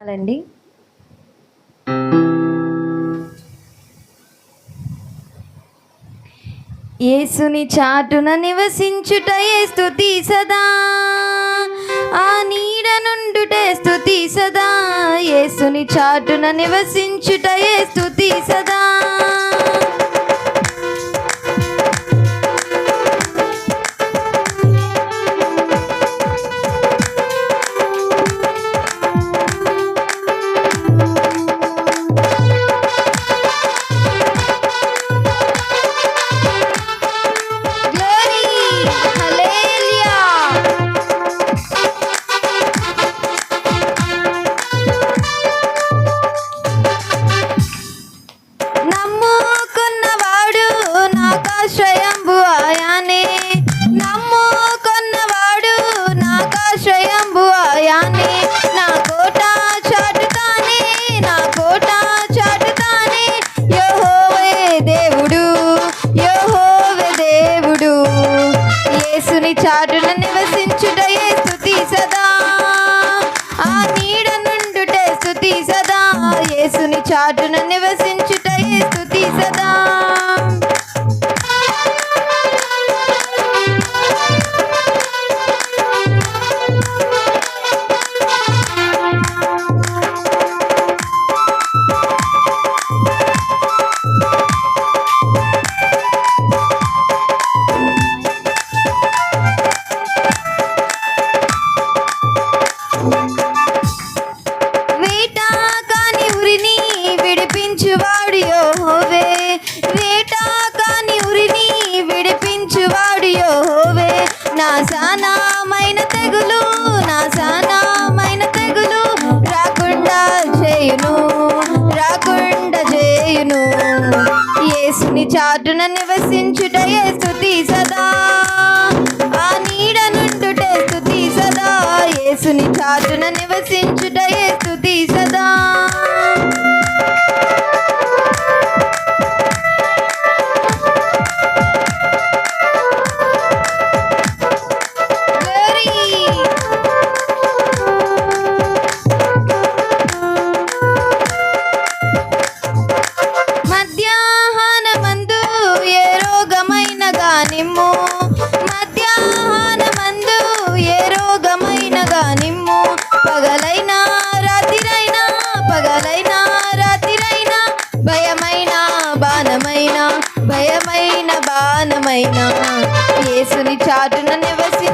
అండి యేసుని చాటున నివసించుటయే స్తుతి సదా. ఆ నీడ నుండుటే స్థుతి సదా. యేసుని చాటున నివసించుటయే స్తుతి సదా. Hallelujah. చాటున నివసించుటయే స్థుతి సదా. ఆ నీడ నుండుటే స్థుతి సదా. యేసుని చాటున నివసించు విడిపించువాడియో హోవే వేట కాని ఉరిని విడిపించువాడియో హోవే నా సానామైన తెగులు నా సానామైన తెగులు రాకుండా చేయును రాకుండా చేయును. యేసుని చాటున నివసించుట స్తుతి సదా. పగలైనా రాత్రిరైనా పగలైనా రాత్రిరైనా భయమైన బాణమైన భయమైన బాణమైన. యేసుని చాటున నివసి